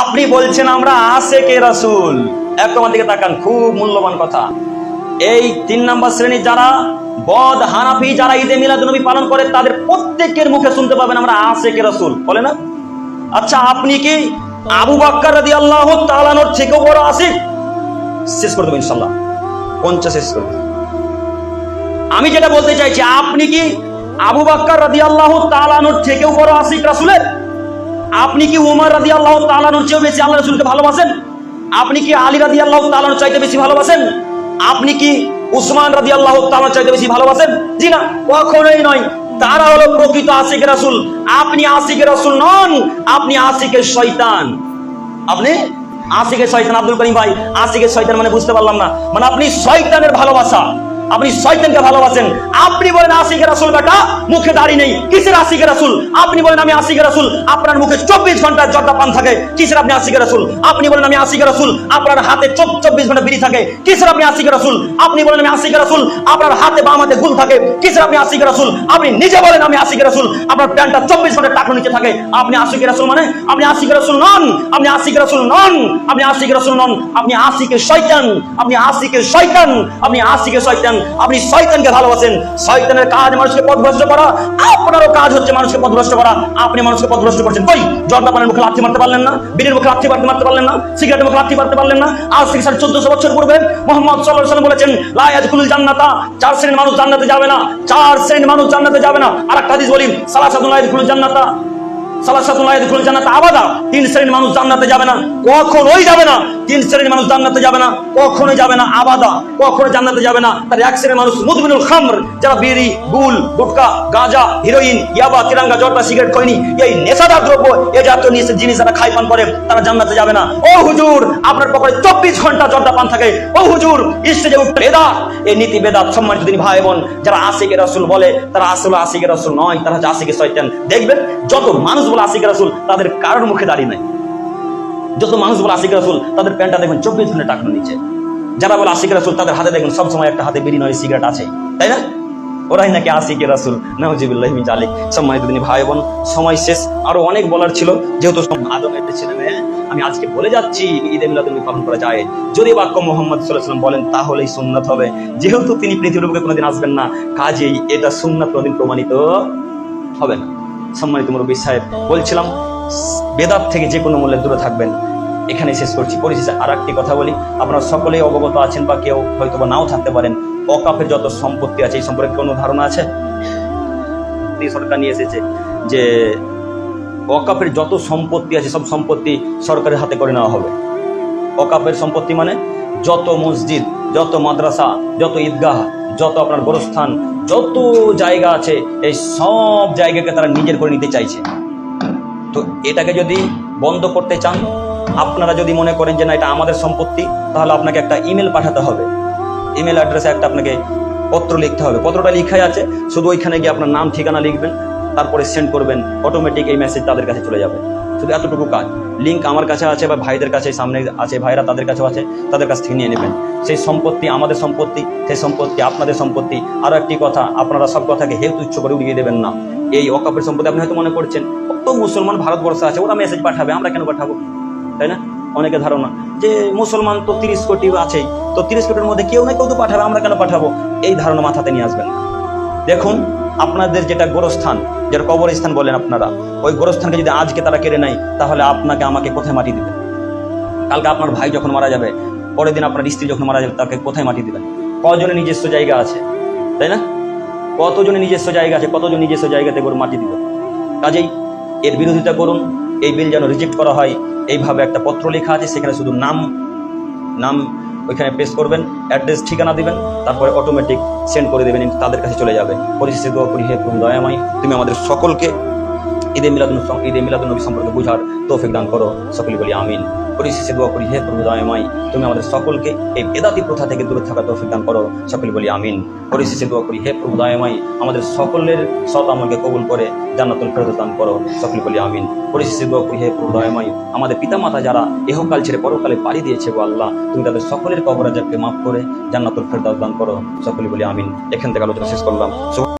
আপনি বলছেন আমরা আশেকে রাসূল? একটু আমার দিকে তাকান, খুব মূল্যবান কথা। এই তিন নাম্বার শ্রেণির যারা, বদ হানাফি যারা ঈদে মিলাদ নবী পালন করে, তাদের প্রত্যেকের মুখে শুনতে পাবেন আমরা আশেকে রাসূল। বলে না? আচ্ছা আপনি কি আবু বাক্কার রাদি আল্লাহ তাআলার থেকেও বড় আশিক শেষ করে দেবো ইনশাল্লাহ পঞ্চাশ শেষ করে আমি যেটা বলতে চাইছি, আপনি কি আবু বাক্কার রাদিয়াল্লাহু তাআলার থেকেও বড় আশিক রাসূলের? আপনি কি উমর আল্লাহ তাআলার চেয়েও বেশি আল্লাহ রসুলকে ভালোবাসেন? আপনি কি আলী রাদিয়াল্লাহু তাআলার চাইতে বেশি ভালোবাসেন? আপনি কি উসমান রাদিয়াল্লাহু তাআলার চাইতে বেশি ভালোবাসেন? জি না, কখনোই নয়। তারা হলো প্রকৃত আশিক রাসুল। আপনি আশিক রাসূল নন, আপনি আশিকের শয়তান। আপনি আশিকের শয়তান আব্দুল করিম ভাই আশিকের শয়তান মানে বুঝতে পারলাম না। মানে আপনি শয়তানের ভালোবাসা। আপনি শয়তানকে ভালোবাসেন আপনি বলেন আশিকের রাসূল বেটা মুখে দাড়ি নেই কিসের আশিকের রাসূল আপনি বলেন আমি আশিকের রাসূল আপনার মুখে চব্বিশ ঘণ্টা জর্দা পান থাকে কিসের আপনি আশিকের রাসূল আপনি বলেন আমি আশিকের রাসূল আপনার হাতে চব্বিশ ঘণ্টা বিড়ি থাকে কিসের আপনি আশিকের রাসূল আপনি বলেন আমি আশিকের রাসূল আপনার হাতে বাম হাতে গুল থাকে কিসের আপনি আশিকের রাসূল আপনি নিজে বলেন আমি আশিকের রাসূল আপনার প্যান্টটা চব্বিশ ঘণ্টা টাকা নিচে থাকে আপনি আশিকের রাসূল মানে আপনি আশিকের রাসূল নন আপনি আশিকের রাসূল নন আপনি আশিকের রাসূল নন আপনি আশিকের শয়তান আপনি আশিকের শয়তান আপনি আশিকের শয়তান আপনি শয়তানকে ভালোবাসেন। শয়তানের কাজ মানুষকে পথভ্রষ্ট করা, আপনারও কাজ হচ্ছে মানুষকে পথভ্রষ্ট করা। আপনি মানুষকে পথভ্রষ্ট করছেন। কই জর্দা পানের মুখে লাথি মারতে পারলেন না, বিড়ির মুখে লাথি মারতে মারতে পারলেন না, সিগারেটের মুখে লাথি মারতে পারলেন না। আজ থেকে সাড়ে চোদ্দশো বছর পূর্বে মোহাম্মদ সাল্লাহ সাল্লাম বলেছেন লায়াজ খুলুল জান্নাতা চার শ্রেণির মানুষ জান্নাতে যাবে না, চার শ্রেণির মানুষ জান্নাতে যাবে না। আর একটা হাদিস বলি সালাসাতুল লায়াজ খুলুল জান্নাতা সালাসাতুল লায়াজ খুলুল জান্নাতা আবাদা। তিন শ্রেণির মানুষ জান্নাতে যাবে না, কখনোই যাবে না। তিন শ্রেণির মানুষ জান্নাতে যাবে না, কখনোই যাবে না, আবাদা কখনো জান্নাতে যাবে না। তার এক শ্রেণির মানুষ মুদমিনুল খামর, যারা বিড়ি, গুল, গুটকা, গাঁজা, হিরোইন, ইয়াবা, তিরাঙ্গা, জর্দা, সিগারেট, খৈনি, এই নেশাদার দ্রব্য, এ জাতীয় জিনিস যারা খাই পান করে, তারা জান্নাতে যাবে না। ও হুজুর, আপনার পকেটে চব্বিশ ঘণ্টা জর্দা পান থাকে। ও হুজুর স্টেজে উঠতে বেদাত এই নীতি বেদাত সম্মানিত তিনি ভাই বোন, যারা আশিকের রসুল বলে, তারা আসলে আশিকের রসুল নয়, তারা হচ্ছে আশিকের শয়তান। দেখবেন, যত মানুষ বলে আশিকের রসুল, তাদের কারোর মুখে দাঁড়িয়ে নাই। যত মানুষ বলে আশিক রাসুল, তাদের প্যান্টটা দেখুন চব্বিশ ঘণ্টা টাকানো নিচে। যারা বলে আশিক রাসুল, তাদের হাতে দেখুন সবসময় একটা হাতে বিড়ি, নয় সিগারেট আছে। তাই না? ওরাই নাকি আশিকে রাসুল। নাহজিবুল্লাহ জালিক সম্মানিত তিনি ভাই বোন, সময় শেষ। আরও অনেক বলার ছিল, যেহেতু সব আদম একটা ছেলে মেয়ে, আমি আজকে বলে যাচ্ছি ঈদে মিলাদুল পালন করা যায়। যদি বাক্য মোহাম্মদ সাল্লাম বলেন, তাহলেই সুন্নাত হবে। যেহেতু তিনি পৃথিবীর বুকে কোনোদিন আসবেন না, কাজেই এটা সুন্নাত কোনোদিন প্রমাণিত হবে না। সম্মানিত মুরব্বী সাহেব, বলছিলাম বেদাত থেকে যে কোনো মূল্যে দূরে থাকবেন। এখানে শেষ করছি। পরিশেষে আর একটি কথা বলি। আপনারা সকলেই অবগত আছেন বা কেউ হয়তো বা নাও থাকতে পারেন, অকাপের যত সম্পত্তি আছে, এই সম্পর্কে কোনো ধারণা আছে? সরকার নিয়ে এসেছে যে অকাপের যত সম্পত্তি আছে, সব সম্পত্তি সরকারের হাতে করে নেওয়া হবে। অকাপের সম্পত্তি মানে যত মসজিদ, যত মাদ্রাসা, যত ঈদগাহ, যত আপনার গোরস্থান, যত জায়গা আছে, এই সব জায়গাকে তারা নিজের করে নিতে চাইছে। তো এটাকে যদি বন্ধ করতে চান, আপনারা যদি মনে করেন যে না, এটা আমাদের সম্পত্তি, তাহলে আপনাকে একটা ইমেল পাঠাতে হবে। ইমেল অ্যাড্রেসে একটা আপনাকে পত্র লিখতে হবে। পত্রটা লিখাই আছে, শুধু ওইখানে গিয়ে আপনার নাম, ঠিকানা লিখবেন, তারপরে সেন্ড করবেন অটোমেটিক এই মেসেজ তাদের কাছে চলে যাবে। শুধু এতটুকু কাজ। লিঙ্ক আমার কাছে আছে বা ভাইদের কাছে সামনে আছে, ভাইরা তাদের কাছেও আছে, তাদের কাছ থেকে নিয়ে নেবেন। সেই সম্পত্তি, আমাদের সম্পত্তি, সেই সম্পত্তি, আপনাদের সম্পত্তি। আরও একটি কথা, আপনারা সব কথাকে হেউ তুচ্ছ করে উড়িয়ে দেবেন না। এই অকাপের সম্পত্তি আপনি হয়তো মনে করছেন, কত মুসলমান ভারতবর্ষে আছে, ওরা মেসেজ পাঠাবে, আমরা কেন পাঠাবো? তাই না? অনেকে ধারণা যে মুসলমান তো তিরিশ কোটি আছেই, তো তিরিশ কোটির মধ্যে কেউ না কেউ তো পাঠাবে, আমরা কেন পাঠাবো? এই ধারণা মাথাতে নিয়ে আসবেন। দেখুন, আপনাদের যেটা গোরস্থান, যেটা কবরস্থান বলেন আপনারা, ওই গোরস্থানকে যদি আজকে তারা কেড়ে নেয়, তাহলে আপনাকে আমাকে কোথায় মাটি দিবেন? কালকে আপনার ভাই যখন মারা যাবে, পরের দিন আপনার স্ত্রী যখন মারা যাবে, তাকে কোথায় মাটি দিবেন? কজনের নিজস্ব জায়গা আছে, তাই না? কতজনের নিজস্ব জায়গা আছে, কতজন নিজস্ব জায়গাতে গরু মাটি দিল? কাজেই এর বিরোধিতা করুন, এই বিল যেন রিজেক্ট করা হয়, এইভাবে একটা পত্র লেখা আছে, সেখানে শুধু নাম নাম ওইখানে পেশ করবেন অ্যাড্রেস ঠিকানা দেবেন, তারপরে অটোমেটিক সেন্ড করে দেবেন, তাদের কাছে চলে যাবে। পরিশেষে দোয়া করি, হে দয়াময়, তুমি আমাদের সকলকে ঈদে মিলাদ ঈদে মিলাদ নবী সম্পর্কে বুঝার তৌফিক দান করো। সকলে বলি আমিন। পরিশেষে দোয়া করি, হে প্রভু তুমি আমাদের সকলকে এই বেদাতি প্রথা থেকে দূরে থাকা তৌফিক দান করো। সকলে বলি আমিন। পরিশেষে দোয়া করি, হে প্রভু আমাদের সকলের সৎ আমলকে কবুল করে জান্নাতুল ফেরত দান করো। সকলে বলি আমিন। পরিশেষে দোয়া করি, হে প্রভু দয়াময়, আমাদের পিতামাতা যারা এহকাল ছেড়ে পরকালে পাড়ি দিয়েছে গো আল্লাহ, তুমি তাদের সকলের কবরাজাকে মাফ করে জান্নাতুল ফেরদাউস দান করো। সকলে বলি আমিন। এখান থেকে আলোচনা শেষ করলাম।